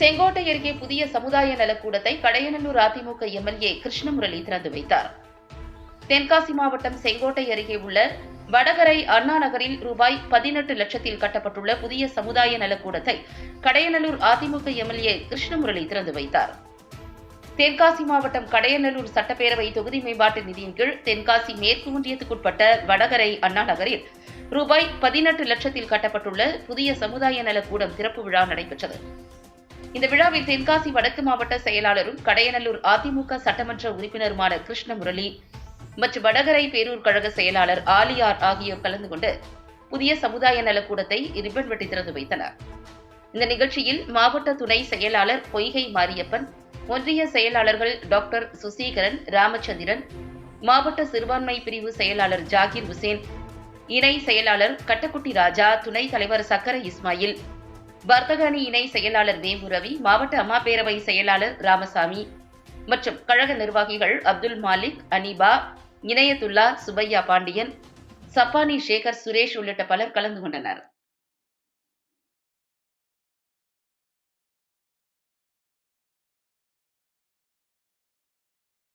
செங்கோட்டை அருகே புதிய சமுதாய நலக்கூடத்தை கடையநல்லூர் அதிமுக எம்எல்ஏ கிருஷ்ணமுரளி திறந்து வைத்தார். தென்காசி மாவட்டம் செங்கோட்டை அருகே உள்ள வடகரை அண்ணா நகரில் ரூபாய் பதினெட்டு லட்சத்தில் கட்டப்பட்டுள்ள புதிய சமுதாய நலக்கூடத்தை கடையநல்லூர் அதிமுக எம்எல்ஏ கிருஷ்ணமுரளி திறந்து வைத்தார். தென்காசி மாவட்டம் கடையநல்லூர் சட்டப்பேரவை தொகுதி மேம்பாட்டு நிதியின் கீழ் தென்காசி மேற்கு ஒன்றியத்துக்குட்பட்ட வடகரை அண்ணா நகரில் ரூபாய் பதினெட்டு லட்சத்தில் கட்டப்பட்டுள்ள புதிய சமுதாய நலக்கூடம் திறப்பு விழா நடைபெற்றது. இந்த விழாவில் தென்காசி வடக்கு மாவட்ட செயலாளரும் கடையநல்லூர் அதிமுக சட்டமன்ற உறுப்பினருமான கிருஷ்ண முரளி மற்றும் வடகரை பேரூர் கழக செயலாளர் ஆலியார் ஆகியோர் கலந்து கொண்டு புதிய சமுதாய நலக்கூடத்தை ரிப்பன் வெட்டி திறந்து வைத்தனர். இந்த நிகழ்ச்சியில் மாவட்ட துணை செயலாளர் பொய்கை மாரியப்பன் ஒன்றிய செயலாளர்கள் டாக்டர் சுசீகரன் ராமச்சந்திரன் மாவட்ட சிறுபான்மை பிரிவு செயலாளர் ஜாகிர் உசேன் இணை செயலாளர் கட்டக்குட்டி ராஜா துணைத் தலைவர் சக்கர இஸ்மாயில் வர்த்தக அணி இணை செயலாளர் வேம்பு ரவி மாவட்ட அம்மா பேரவை செயலாளர் ராமசாமி மற்றும் கழக நிர்வாகிகள் அப்துல் மாலிக் அனிபா இணையத்துல்லா சுபையா பாண்டியன் சப்பானி சேகர் சுரேஷ் உள்ளிட்ட பலர் கலந்து கொண்டனர்.